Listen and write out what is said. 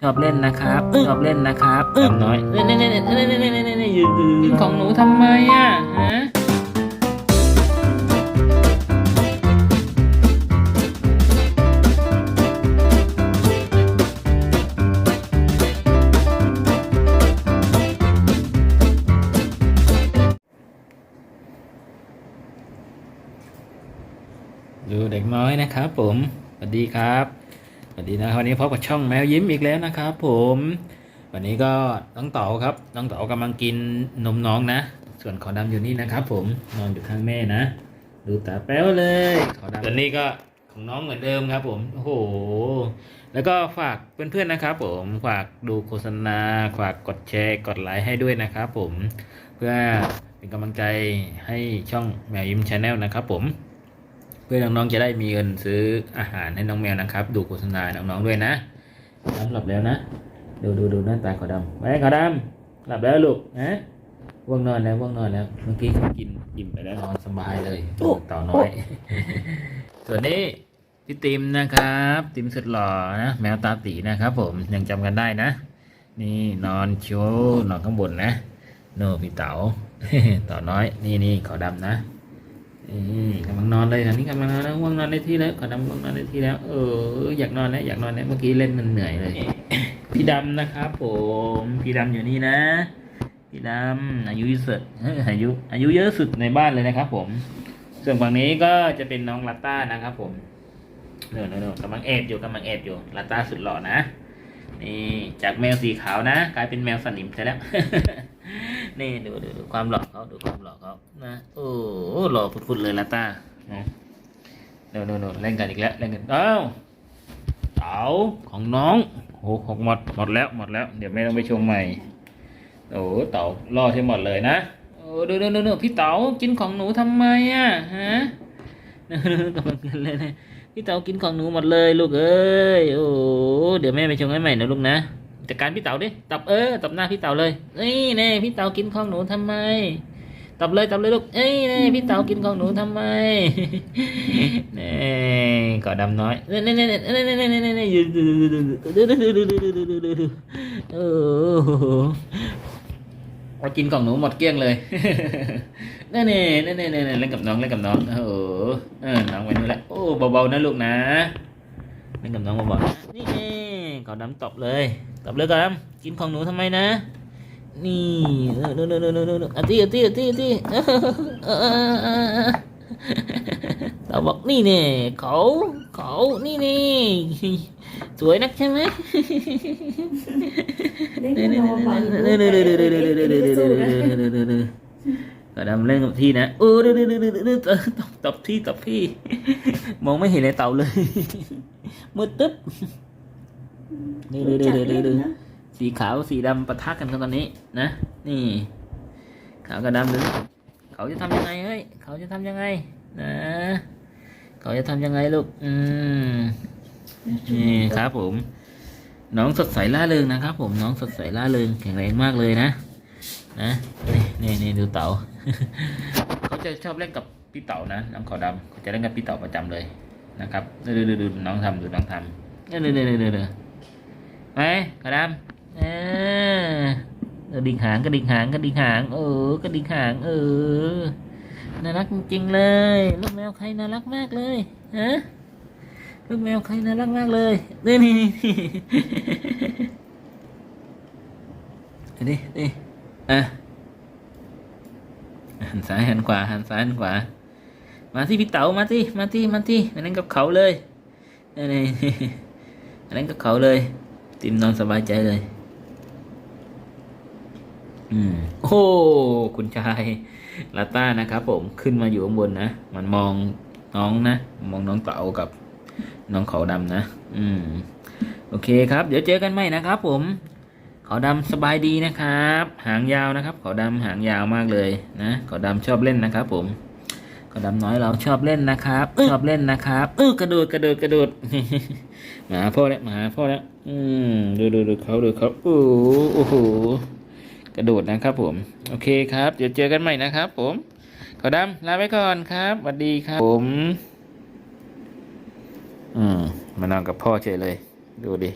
ชอบเล่นนะครับ ชอบเล่นนะครับจำน้อยเนี่ยเนี่ยเนี่ยเล่ยเนี่ยเนี่ยเนี่ยยืนของหนูทำไมอะฮะดูเด็กน้อยนะครับผม สวัสดีครับ วัสดีนะวันนี้พบกับช่องแมวยิ้มอีกแล้วนะครับผม วันนี้ก็น้องเต๋าครับน้องเต๋ากำลังกินนมน้องนะ ส่วนขอดำอยู่นี่นะครับ ผมนอนอยู่ข้างแม่นะ ดูตาแป๊วเลยขอดำส่วนนี้ก็ของน้องเหมือนเดิมครับ ผมโอ้โหแล้วก็ฝากเพื่อนๆนะครับ ผมฝากดูโฆษณาฝากกดแชร์กดไลค์ให้ด้วยนะครับผมเพื่อเป็นกำลังใจให้ช่องแมวยิ้มชาแนลนะครับผม เพื่อน้องๆจะได้มีเงินซื้ออาหารให้น้องแมวนะครับ ดูโฆษณาน้องๆด้วยนะน้ำหลับแล้วนะ ดูดูดูหน้าตาขาวดำไปขาวดำหลับแล้วลูกนะว่วงนอนแล้วว่วงนอนแล้วเมื่อกี้เขากินอิ่มไปแล้วนอนสบายเลยต่าน้อย ส่วนนี้พี่ติมนะครับติมสุดหล่อนะแมวตาตีนะครับ ผมยังจำกันได้นะ นี่นอนโชว์นอนข้างบนนะโน่พี่เต๋าต่าน้อย นี่นี่ขาวดำนะ กำลังนอนเลยตอนนี้กำลังนอนแล้วง่วงนอนได้ที่แล้วขอดำง่วงนอนได้ที่แล้ว เออ อยากนอนแล้วอยากนอนแล้วเมื่อกี้เล่นมันเหนื่อยเลย พี่ดำนะครับผม พี่ดำอยู่นี่นะ พี่ดำอายุเยอะสุดเอ้ยอายุอายุเยอะสุดในบ้านเลยนะครับผม ส่วนฝั่งนี้ก็จะเป็นน้องลาต้านะครับผมเนอะเนอะเนอะกำลังแอบอยู่กำลังแอบอยู่ลาต้าสุดหล่อนะ นี่จากแมวสีขาวนะ กลายเป็นแมวสนิมใช่แล้ว นี่ดูดูดูความหล่อเขาดูความหล่อเขานะโอ้หล่อฟุดๆเลยลาต้านะเดี๋ยเดี๋ยวเล่นกันอีกแล้วเล่นกันอ้าวเต๋าของน้องโอ้หกหมดหมดแล้วหมดแล้ว เดี๋ยวแม่ต้องไปชงใหม่โอ้เต๋าล่อให้หมดเลยนะโอ้ดูดูดูพี่เต๋ากินของหนูทำไมอะฮะกำลังเล่นเลยพี่เต๋ากินของหนูหมดเลยลูกเอ้ยโอ้เดี๋ยวแม่ไปชงให้ใหม่นะลูกนะ จัดการพี่เต๋าดิตบเออตบหน้าพี่เต๋าเลยนี่แน่พี่เต๋ากินของหนูทำไมตบเลยตบเลยลูกเอ้ยแน่พี่เต๋ากินของหนูทำไมแน่กอดดำน้อยเน่เน่เน่เน่เน่เน่เน่เน่เน่ยืนดูดูดูดูดูดูดูดูดูดูดูดูโอ้โหเอากินของหนูหมดเกลี้ยงเลยเน่เน่เน่เน่เน่เล่นกับน้องเล่นกับน้องโอ้โหเออน้องไว้นี่แหละโอ้เบาๆนะลูกนะเล่นกับน้องเบาๆนี่เน่กอดำตบเลย ตอบเลยก่อนกินของหนูทำไมนะ นี่เนู่นนู่นนู่นนู่นอตี้อตี้อตี้อตี้เราบอกนี่เนี่ยเขาเขานี่นี่สวยนักใช่ไหมก็ดำเล่นกับพี่นะโอ้ดูอเดูดูดูตบตบพี่ตบพี่ มองไม่เห็นเอยเต่าเลยมืดตึ๊บ นี่เน่เน่เน่เน่เน่สีขาวสีดำปะทะกันครับตอนนี้นะ นี่ ขาวกับดำดูเขาจะทำยังไงเฮ้ยเขาจะทำยังไงนะเขาจะทำยังไงลูกอืมนี่ครับผม น้องสดใสล่าเริงนะครับ ผมน้องสดใสล่าเริงแข็งแรงมากเลยนะนะนี่นี่นี่ดูเต่าเขาจะชอบเล่นกับพี่เต่านะน้องขาวดำเขาจะเล่นกับพี่เต่าประจำเลยนะครับดูดูดูดูน้องทำดูน้องทำดูดูดูดูดูดู ไปกระดำเออเออดิ่งหางกระดิ่งหางกระดิ่งหางเออกระดิ่งหางเออน่ารักจริงๆเลยลูกแมวใครน่ารักมากเลยฮะลูกแมวใครน่ารักมากเลยนี่นี่นี่นี่นี่อะหันซ้ายหันขวาหันซ้ายหันขวามาที่พี่เต๋ามาที่มาที่มาที่มาเล่นกับเขาเลยนี่นี่มาเล่นกับเขาเลย ติมนอนสบายใจเลย อืม โอ้ คุณชายลาต้านะครับผมขึ้นมาอยู่ข้างบนนะ มันมองน้องนะ มองน้องเต๋ากับน้องเขาดำนะ อืม โอเคครับ เดี๋ยวเจอกันใหม่นะครับผมเขาดำสบายดีนะครับ หางยาวนะครับ เขาดำหางยาวมากเลยนะ เขาดำชอบเล่นนะครับผม เขาดำน้อยเราชอบเล่นนะครับ ชอบเล่นนะครับเออกระโดดกระโดดกระโดดมาหาพ่อแล้วมาหาพ่อแล้วอืมดูดูดูเขาดูเขาโอ้โหโอ้โหกระโดดนะครับผม โอเคครับ เดี๋ยวเจอกันใหม่นะครับ ผมขอดำลาไปก่อนครับสวัสดีครับ ผม อืมมานอนกับพ่อเฉยเลย ดูดิ